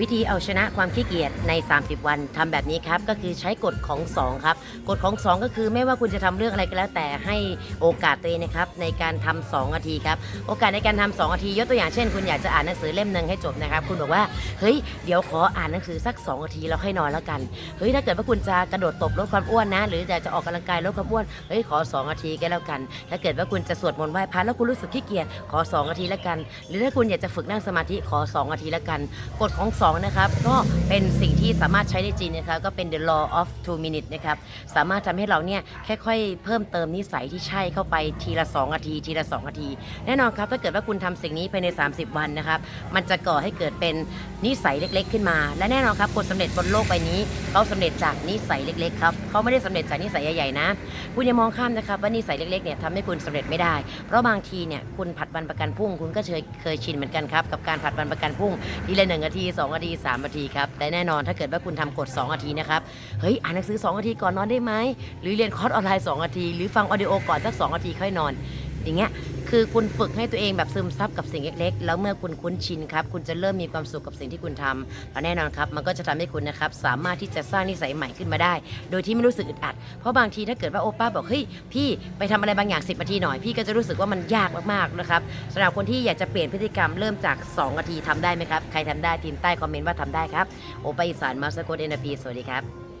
วิธีเอาชนะความขี้เกียจใน 30 วันทำแบบนี้ครับ ก็คือใช้กฎของ 2 ครับ กฎของ 2 ก็คือไม่ว่าคุณจะทำเรื่องอะไรก็แล้วแต่ให้โอกาสตัวเองนะครับในการทำ2นาทีครับ โอกาสในการทำ2นาที ยกตัวอย่างเช่น คุณอยากจะอ่านหนังสือเล่มหนึ่งให้จบนะครับ คุณบอกว่าเฮ้ยเดี๋ยวขออ่านหนังสือสัก 2 นาทีแล้วค่อยนอนแล้วกันเฮ้ยถ้าเกิดว่าคุณจะกระโดดตบลดความอ้วนนะ หรืออยากจะออกกำลังกายลดความอ้วนเฮ้ยขอ 2 นาทีก็แล้วกัน ถ้าเกิดว่าคุณจะสวดมนต์ไหว้พระแล้วคุณรู้สึกขี้เกียจขอ 2 นาทีแล้วกัน หรือถ้าคุณอยากจะฝึกนั่งสมาธิขอ 2 นาทีแล้วกัน กฎของ2 นะครับ ก็เป็นสิ่งที่สามารถใช้ได้จริงนะครับก็เป็น the law of two minutes นะครับ สามารถทำให้เราเนี่ยค่อยๆ เพิ่มเติมนิสัยที่ใช่เข้าไปทีละ 2 นาที ทีละ 2 นาที แน่นอนครับ ถ้าเกิดว่าคุณทำสิ่งนี้ภายใน 30 วันนะครับ มันจะก่อให้เกิดเป็นนิสัยเล็กๆ ขึ้นมา และแน่นอนครับคนสำเร็จบนโลกใบนี้ เขาสำเร็จจากนิสัยเล็กๆ ครับเขาไม่ได้สำเร็จจากนิสัยใหญ่ๆนะ คุณอย่ามองข้ามนะครับว่านิสัยเล็กๆ เนี่ยทำให้คุณสำเร็จไม่ได้ เพราะบางทีเนี่ยคุณผัดวันประกันพรุ่ง คุณก็เคยเคยชินเหมือนกันครับกับการผัดวันประกันพรุ่งทีละหนึ่งนาทีสองนาทีสามนาทีครับแต่แน่นอนถ้าเกิดว่าคุณทำกฎ2นาทีนะครับเฮ้ยอ่านหนังสือ 2 นาทีก่อนนอนได้ไหมหรือเรียนคอร์สออนไลน์2นาที หรือฟังออดิโอก่อนสัก2นาทีค่อยนอน อย่างเงี้ยคือคุณฝึกให้ตัวเองแบบซึมซับกับสิ่งเล็กๆ แล้วเมื่อคุณคุ้นชินครับ คุณจะเริ่มมีความสุขกับสิ่งที่คุณทำและแน่นอนครับ มันก็จะทำให้คุณนะครับ สามารถที่จะสร้างนิสัยใหม่ขึ้นมาได้ โดยที่ไม่รู้สึกอึดอัด เพราะบางทีถ้าเกิดว่าโอป้าบอก เฮ้ย พี่ไปทำอะไรบางอย่าง 10นาทีหน่อย พี่ก็จะรู้สึกว่ามันยากมากๆนะครับสำหรับคนที่อยากจะเปลี่ยนพฤติกรรมเริ่มจาก2นาทีทำได้ไหมครับ ใครทำได้พิมใต้คอมเมนต์ว่าทำได้ครับ โอป้าอีสานมาสโกเดนปีสวัสดีครับ